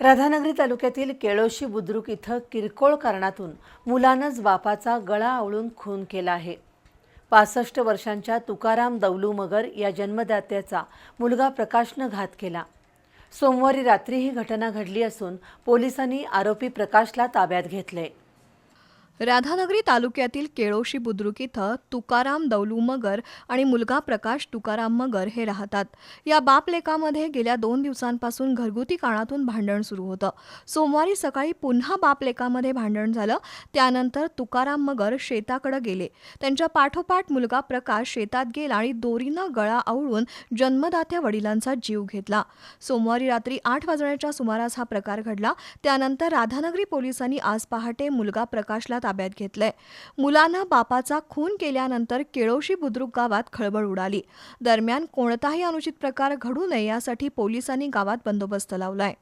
राधानगरी तालुक्यातील केळोशी बुद्रुक इथं किरकोळ कारणातून मुलानंच बापाचा गळा आवळून खून केला आहे. पासष्ट वर्षांच्या तुकाराम दौलू मगर या जन्मदात्याचा मुलगा प्रकाशनं घात केला. सोमवारी रात्री ही घटना घडली असून पोलिसांनी आरोपी प्रकाशला ताब्यात घेतले राधानगरी तालुक्यातील केळोशी बुद्रुक इथं तुकाराम दौलू मगर आणि मुलगा प्रकाश तुकाराम मगर हे राहतात. या बापलेकामध्ये गेल्या दोन दिवसांपासून घरगुती काळातून भांडण सुरू होतं. सोमवारी सकाळी पुन्हा बापलेकामध्ये भांडण झालं. त्यानंतर तुकाराम मगर शेताकडे गेले. त्यांच्या पाठोपाठ मुलगा प्रकाश शेतात गेला आणि दोरीनं गळा आवळून जन्मदात्या वडिलांचा जीव घेतला. सोमवारी रात्री आठ वाजण्याच्या सुमारास हा प्रकार घडला. त्यानंतर राधानगरी पोलिसांनी आज पहाटे मुलगा प्रकाशला ताब्यात घेतलंय. मुलानं बापाचा खून केल्यानंतर केळोशी बुद्रुक गावात खळबळ उडाली. दरम्यान कोणताही अनुचित प्रकार घडू नये यासाठी पोलिसांनी गावात बंदोबस्त लावलाय.